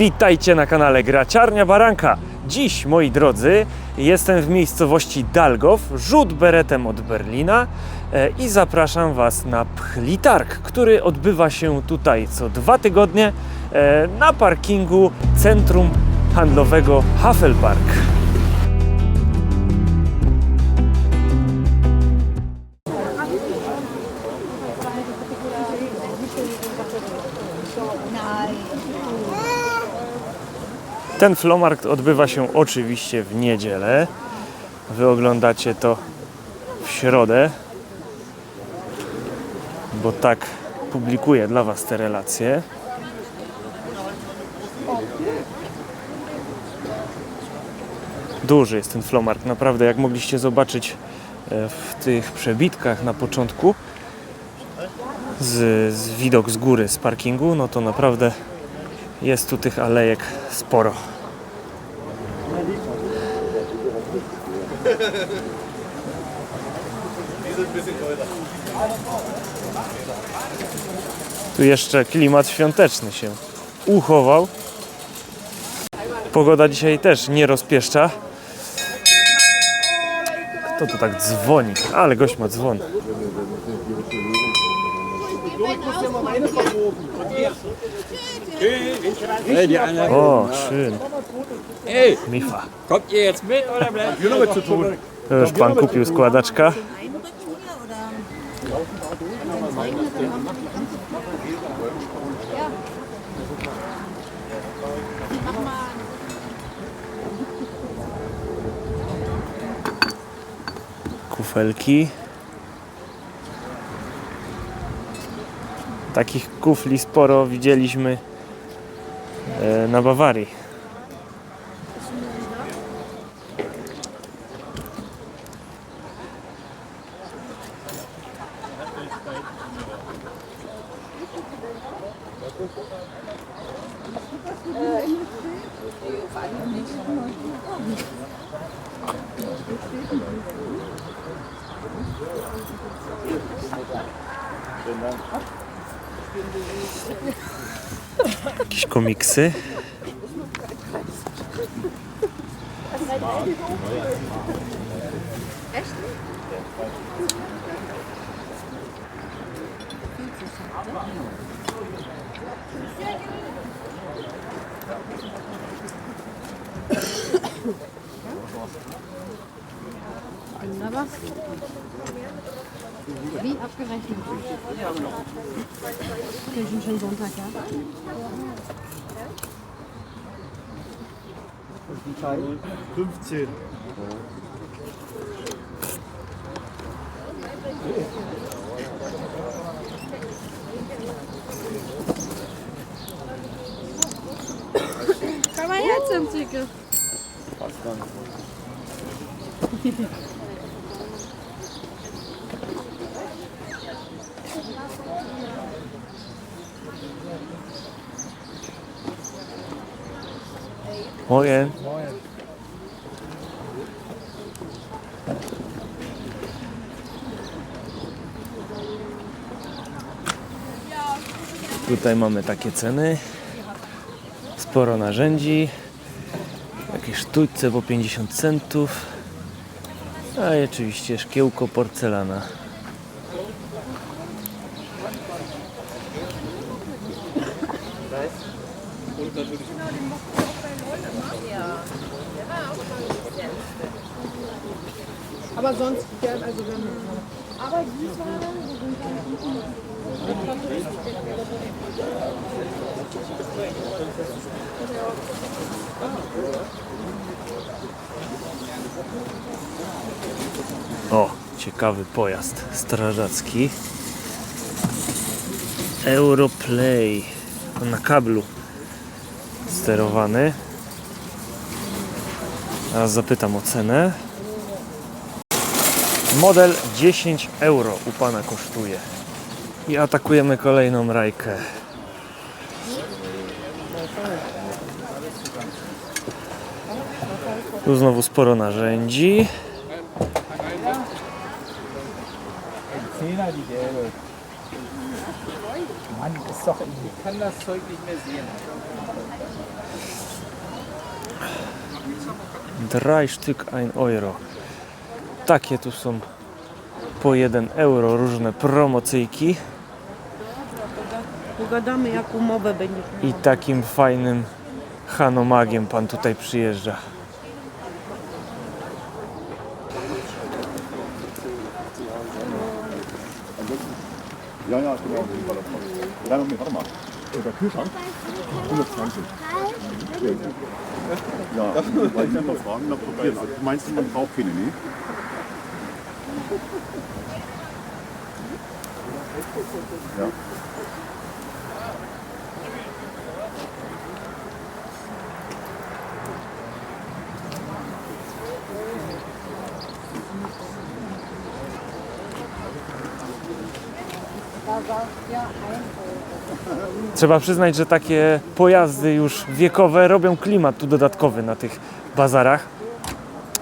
Witajcie na kanale Graciarnia Baranka. Dziś, moi drodzy, jestem w miejscowości Dalgow, rzut beretem od Berlina e, i zapraszam Was na Pchlitarg, który odbywa się tutaj co dwa tygodnie e, na parkingu Centrum Handlowego Havelpark. Ten flomarkt odbywa się oczywiście w niedzielę. Wy oglądacie to w środę, bo tak publikuję dla Was te relacje. Duży jest ten flomarkt, naprawdę, jak mogliście zobaczyć e, w tych przebitkach na początku, z, z widok z góry, z parkingu, no to naprawdę jest tu tych alejek sporo. Tu jeszcze klimat świąteczny się uchował. Pogoda dzisiaj też nie rozpieszcza. Kto tu tak dzwoni? Ale gość ma dzwon. Hey, die eine. O, schön. Hey, Mifa. kommt ihr jetzt mit oder bleibt ihr noch zu tun? To już pan kupił składaczka. kufelki. Takich kufli sporo widzieliśmy e, na Bawarii. Jakieś komiksy. Wunderbar. Wie abgerechnet? Okay, schon schon Sonntag, ja? Komm mal her zum Zicke. Moje. Tutaj mamy takie ceny. Sporo narzędzi. Jakieś sztućce po 50 centów. A i oczywiście szkiełko porcelana. Aber sonst gern, also wenn. Aber Süßware, O, ciekawy pojazd strażacki. Europlay. Na kablu sterowany. Teraz zapytam o cenę. Model 10 euro u pana kosztuje. I atakujemy kolejną rajkę. Tu znowu sporo narzędzi. Mann, ist doch, ich kann das Zeug nicht mehr sehen. Drei Stück 1 euro. Takie tu są po 1 euro różne promocyjki Pogadamy, jak umowę będziesz miał. i takim fajnym hanomagiem pan tutaj przyjeżdża. Ja, ja, ich bin auch Ballon. Drei Moment, warte mal. Und der Kühlschrank? 120. Ja, weil ich einfach fragen, ob hier, meinst du, man braucht keine, ne? Ja. Trzeba przyznać, że takie pojazdy już wiekowe robią klimat tu dodatkowy na tych bazarach.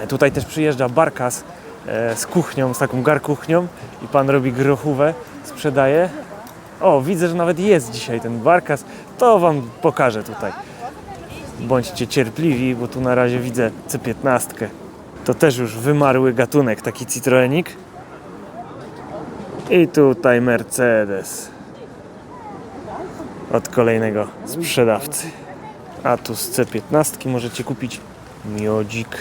E, Tutaj też przyjeżdża Barkas e, z kuchnią, z taką garkuchnią i pan robi grochówę, sprzedaje. O, widzę, że nawet jest dzisiaj ten Barkas. To wam pokażę tutaj. Bądźcie cierpliwi, bo tu na razie widzę C15. To też już wymarły gatunek, taki Citroenik. I tutaj Mercedes od kolejnego sprzedawcy. A tu z C15 możecie kupić miodzik.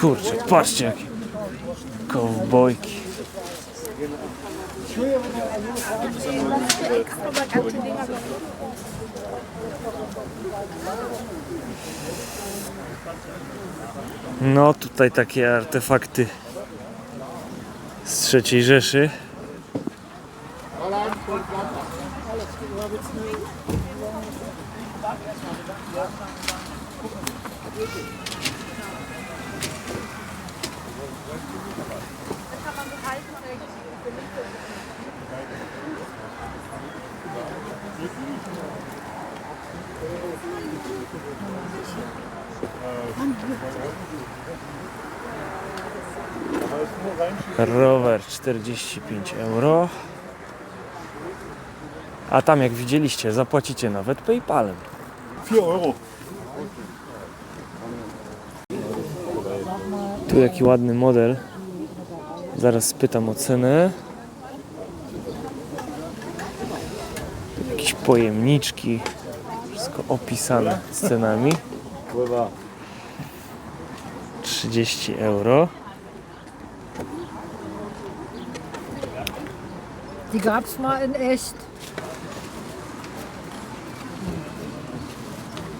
Kurczę, patrzcie jakie kowbojki. No tutaj takie artefakty z III Rzeszy. Rower 45 euro. A tam jak widzieliście, zapłacicie nawet PayPalem. 4 Euro. Tu jaki ładny model. Zaraz spytam o cenę. Tu Jakieś pojemniczki. Wszystko opisane z cenami. 30 euro. Die gab's mal in echt.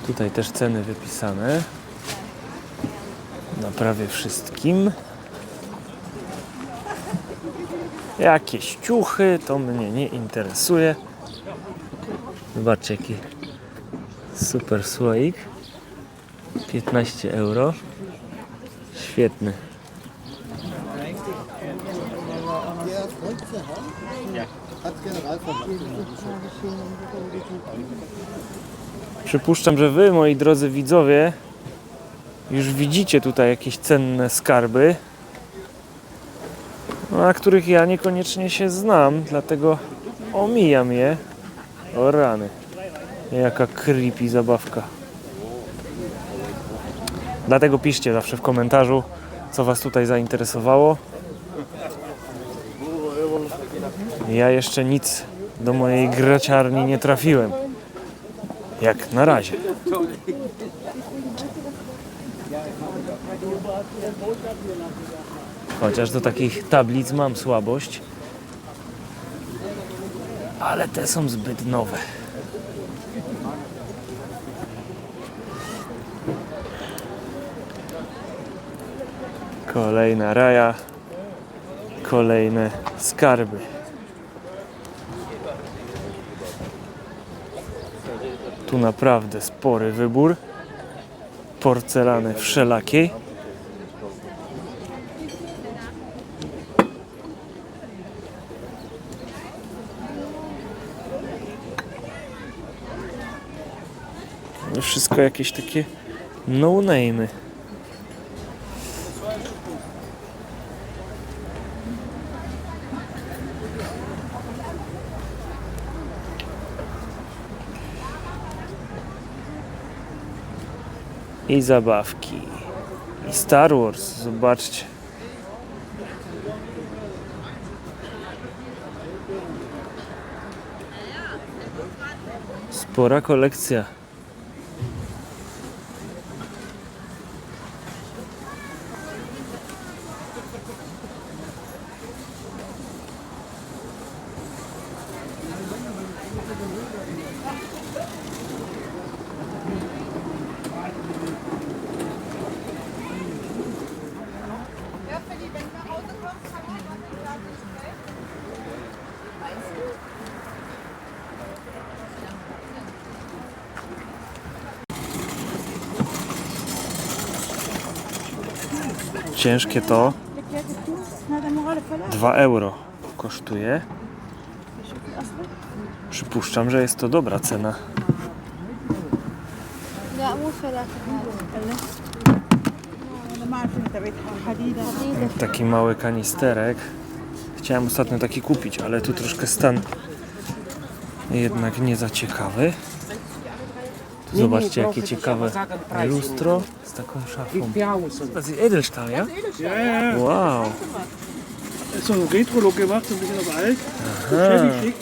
Tutaj też ceny wypisane. Na prawie wszystkim. Jakieś ciuchy, to mnie nie interesuje. Zobaczcie jaki super słoik. 15 euro. Świetny. Przypuszczam, że Wy, moi drodzy widzowie, już widzicie tutaj jakieś cenne skarby, na których ja niekoniecznie się znam, dlatego omijam je. O rany, jaka creepy zabawka. Dlatego piszcie zawsze w komentarzu, co Was tutaj zainteresowało. Ja jeszcze nic do mojej graciarni nie trafiłem. Jak na razie. Chociaż do takich tablic mam słabość. Ale te są zbyt nowe. Kolejna raja. kolejne skarby. Tu naprawdę spory wybór porcelany wszelakiej. Wszystko jakieś takie no-name'y. I zabawki. I Star Wars, zobaczcie. Spora kolekcja. Ciężkie to 2 euro kosztuje. Przypuszczam, że jest to dobra cena. Verder. Taki mały kanisterek. Chciałem ostatnio taki kupić, ale tu troszkę stan jednak nie za ciekawy. Zobaczcie jakie ciekawe lustro z taką szafą. To jest Edelstahl, ja? Ja, ja, ja. Wow. Ist so ein Retro-Look gemacht, so ein bisschen auf alt. Chevy schick.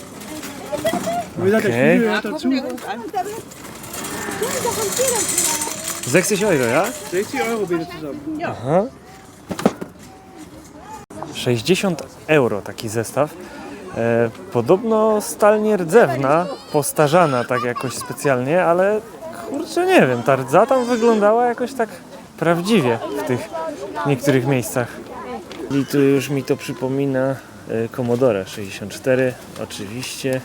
Wie gesagt, der Okay. Spiegel gehört dazu. 60 euro, ja? 60 Euro bitte zusammen. Aha. 60 euro taki zestaw. E, podobno stal nierdzewna, postarzana tak jakoś specjalnie, ale kurczę nie wiem, ta rdza tam wyglądała jakoś tak prawdziwie w tych niektórych miejscach. I tu już mi to przypomina e, Commodore 64, oczywiście.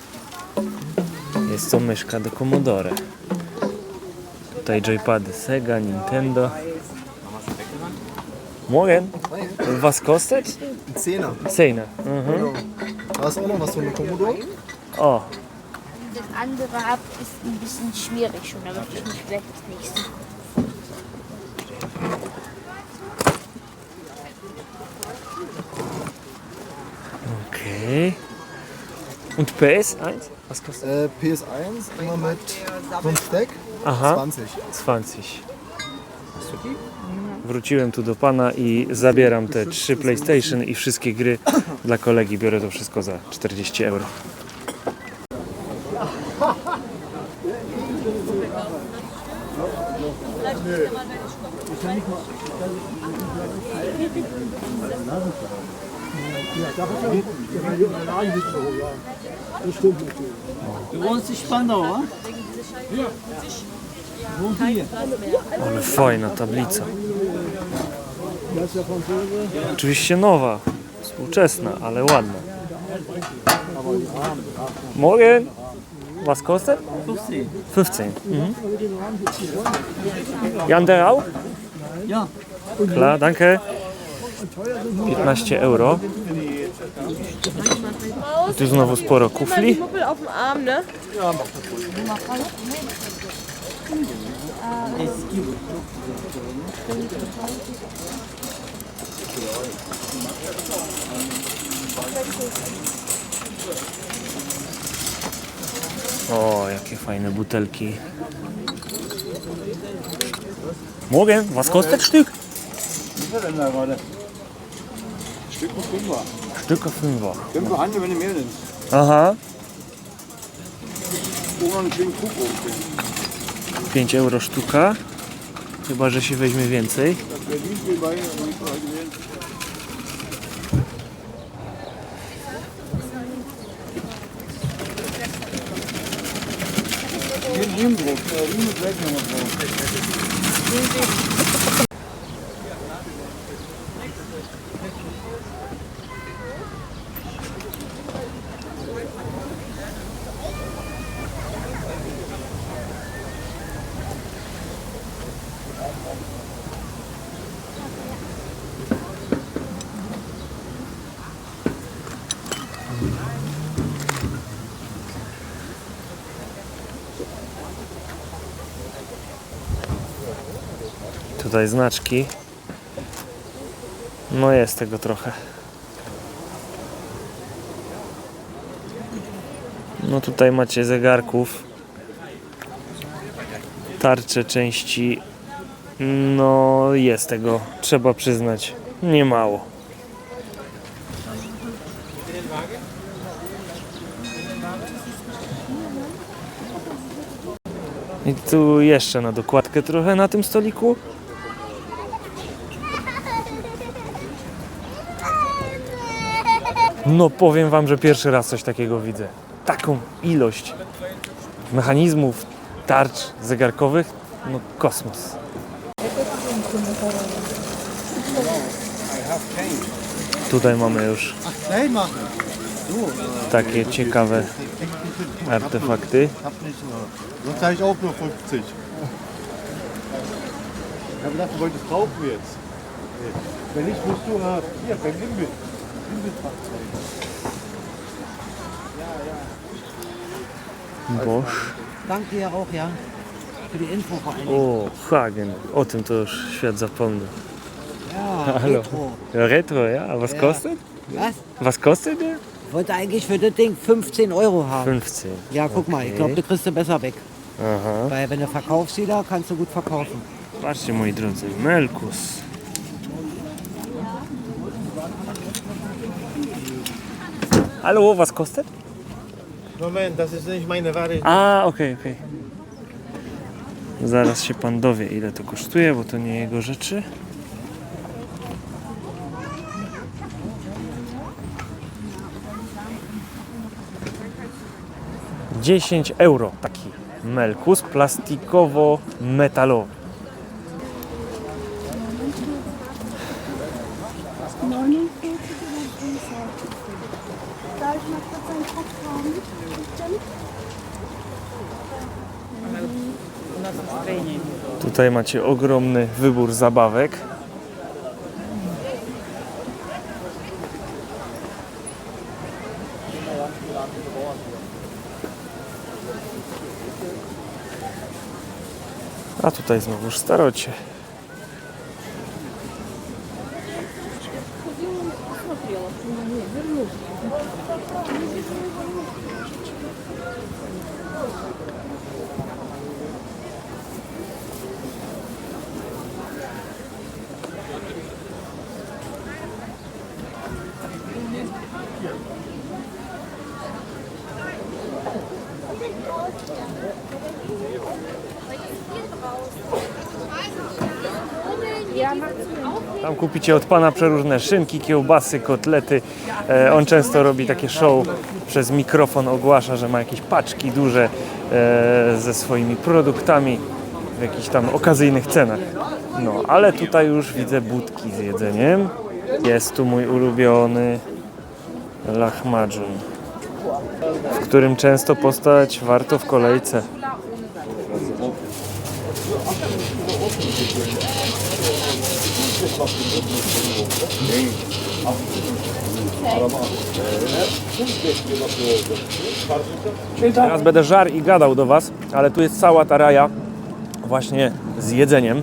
Jest to myszka do Commodore. Tutaj joypady Sega, Nintendo. Morgen. Was kostet? Zehner. Zehner. Mhm. Da ist auch noch was von Commodore. O, andere ab ist ein bisschen schwierig schon, da möchte ich nicht gleich das nächste. okay. Und PS1? Was kostet? Äh, PS1 immer mit 5 Stack. Aha, 20. 20. Wróciłem tu do pana i zabieram te trzy PlayStation i wszystkie gry dla kolegi. Biorę to wszystko za 40 euro. Du wohnst in Spandau, wa? Ale fajna tablica. Oczywiście nowa, współczesna, ale ładna. Morgen. Was kostet? 15. 15. Mhm. Jan der auch? Ja. Klar, danke. 15 euro. Tu znowu sporo kufli. Auf dem Arm, ne? O, jakie fajne butelki. Morgen, was kostet gerade? Stück und Fünfer. Stücke 5. Fünfer Hand, wenn du mehr nimmst. Aha, Oder einen schönen Krug oben. 5 euro sztuka. Chyba, że się weźmie więcej. Один блок, він вже не tutaj znaczki. No jest tego trochę. No tutaj macie zegarków. Tarcze części. No jest tego, trzeba przyznać, niemało. I tu jeszcze na dokładkę trochę na tym stoliku. No powiem wam, że pierwszy raz coś takiego widzę. Taką ilość mechanizmów, tarcz zegarkowych, no kosmos. Tutaj mamy już takie ciekawe artefakty. Hab nicht nur. Sonst habe ich auch nur 50. Ich habe gedacht, du wolltest kaufen jetzt. Nee. Wenn nicht, musst du haben. Hier, beim Limit. Bosch. Danke ja auch, ja. Für die Info vor allem. O, Hagen. O tym to już świat zapomniał. Ja, Hallo. Retro. Ja, Retro, ja? Was Ja. kostet? Was? Was kostet der? Ich wollte eigentlich für das Ding 15 Euro haben. 15. Ja, guck mal, ich glaube, du kriegst du besser weg. Aha. Weil wenn du verkaufst wieder, kannst du gut verkaufen. Patrzcie moi drodzy, Melkus. Hallo, was kostet? Moment, das ist nicht meine Ware. A, okej, okej. Zaraz się pan dowie, ile to kosztuje, bo to nie jego rzeczy. Dziesięć euro taki melkus plastikowo-metalowy. Tutaj macie ogromny wybór zabawek. A tutaj znowuż starocie. Kupicie od pana przeróżne szynki, kiełbasy, kotlety. E, on często robi takie show, przez mikrofon ogłasza, że ma jakieś paczki duże e, ze swoimi produktami w jakichś tam okazyjnych cenach. No, ale tutaj już widzę budki z jedzeniem. Jest tu mój ulubiony lahmacun, w którym często postać warto w kolejce. Teraz będę żar i gadał do Was, ale tu jest cała ta raja właśnie z jedzeniem.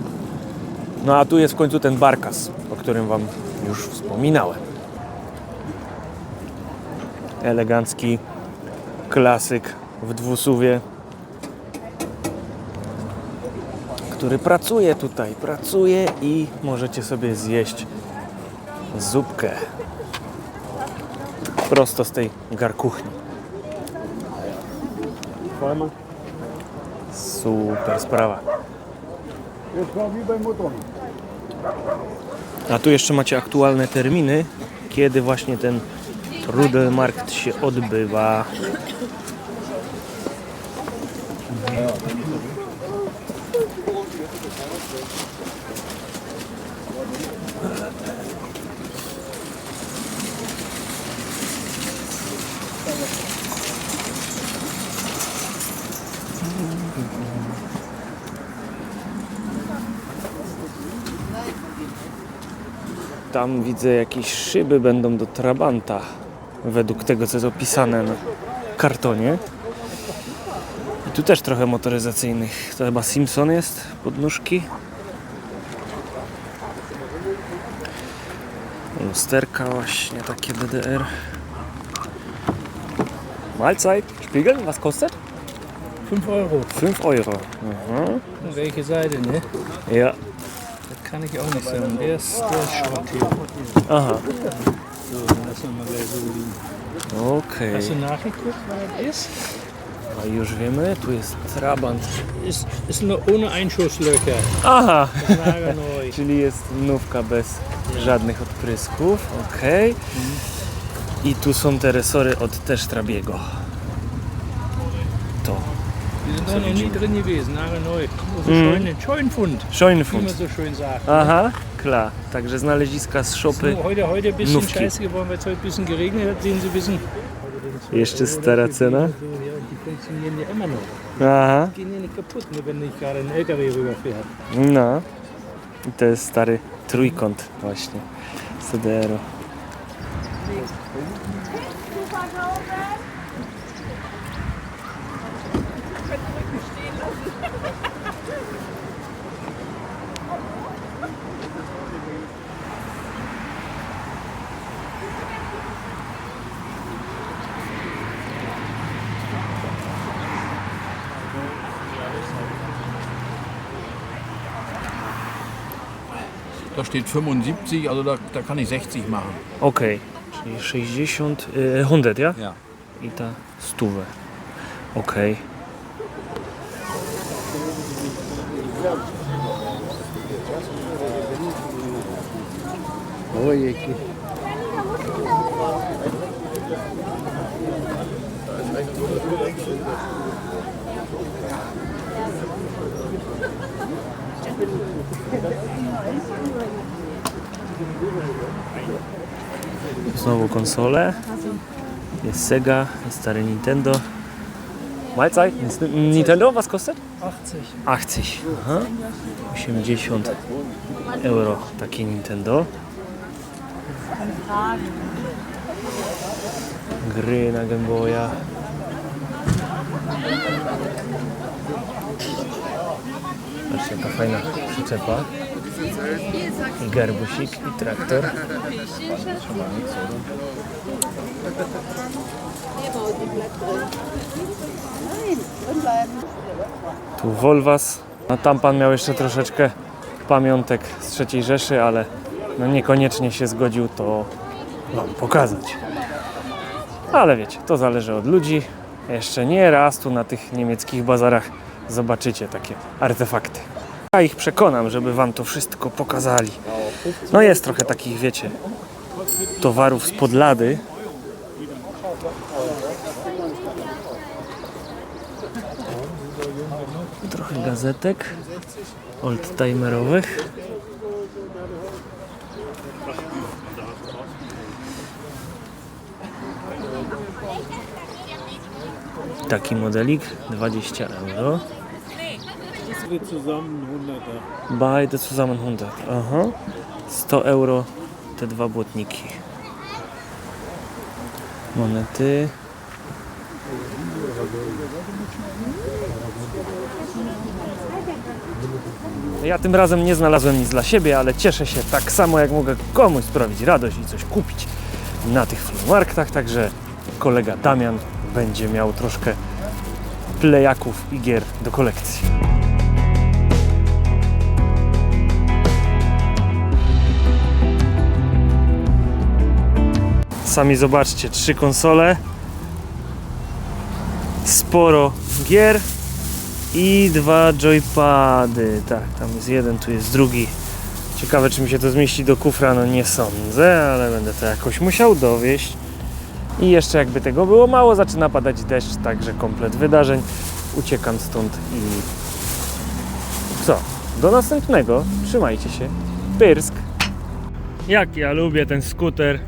No a tu jest w końcu ten barkas, o którym Wam już wspominałem. Elegancki klasyk w dwusuwie, który pracuje tutaj, pracuje i możecie sobie zjeść zupkę prosto z tej garkuchni. Super sprawa. A tu jeszcze macie aktualne terminy, kiedy właśnie ten Rudelmarkt się odbywa. Tam widzę jakieś szyby będą do Trabanta, według tego co jest opisane na kartonie. I tu też trochę motoryzacyjnych. To chyba Simpson jest, podnóżki. Lusterka właśnie, takie DDR. Mahlzeit. Spiegel, was kostet? 5 Euro. 5 Euro. Aha. Welche Seite. Ja, Kann ich auch nicht sagen. Der ist, der ist Schrott hier. Aha, So, dann lassen wir mal gleich so liegen. okej. Hast du nachgeguckt, was das ist? A już wiemy, tu jest Trabant. Ist, ist nur ohne Einschusslöcher. Aha, czyli jest nówka bez żadnych odprysków, okej. I tu są te resory od też Trabiego. Da noch nie drin gewesen, nagelneu. Also Mhm. Scheune, Scheunenfund, wie man Scheunenfund. so schön sagt. Aha, klar. Także znaleziska z szopy. Heute, heute ein bisschen Nówki. scheiße geworden, weil es heute ein bisschen geregnet hat. Sehen Sie ein bisschen. Jeszcze stara cena. Funktionieren ja immer noch. Aha, Gehen ja nicht kaputt, wenn nicht gerade ein LKW rüberfährt. no. I to jest stary trójkąt właśnie z steht 75, also da, da kann ich 60 machen. Okej, czyli 60, y, 100, ja? Ja. I ta stówę. Okej. Znowu konsole. Jest Sega, jest stary Nintendo. Mahlzeit, Nintendo, was kostet? 80. 80. Aha. 80 euro takie Nintendo. Gry na Game Boya. Patrzcie jaka fajna przyczepa. I garbusik, i traktor. Tu Volvas. No tam pan miał jeszcze troszeczkę pamiątek z III Rzeszy, ale no niekoniecznie się zgodził to wam pokazać. Ale wiecie, to zależy od ludzi. Jeszcze nie raz tu na tych niemieckich bazarach zobaczycie takie artefakty. Ja ich przekonam, żeby wam to wszystko pokazali. No jest trochę takich, wiecie, towarów z podlady. Trochę gazetek oldtimerowych. Taki modelik 20 euro. Beide zusammen 100. Aha. 100 euro te dwa błotniki. Monety. Ja tym razem nie znalazłem nic dla siebie, ale cieszę się tak samo jak mogę komuś sprawić radość i coś kupić na tych flormarktach, także kolega Damian będzie miał troszkę plejaków i gier do kolekcji. Sami zobaczcie, trzy konsole, sporo gier i dwa joypady. Tak, tam jest jeden, tu jest drugi. Ciekawe, czy mi się to zmieści do kufra, no nie sądzę, ale będę to jakoś musiał dowieść. I jeszcze jakby tego było mało, zaczyna padać deszcz, także komplet wydarzeń. Uciekam stąd i co? Do następnego. Trzymajcie się. Pyrsk. Jak ja lubię ten skuter.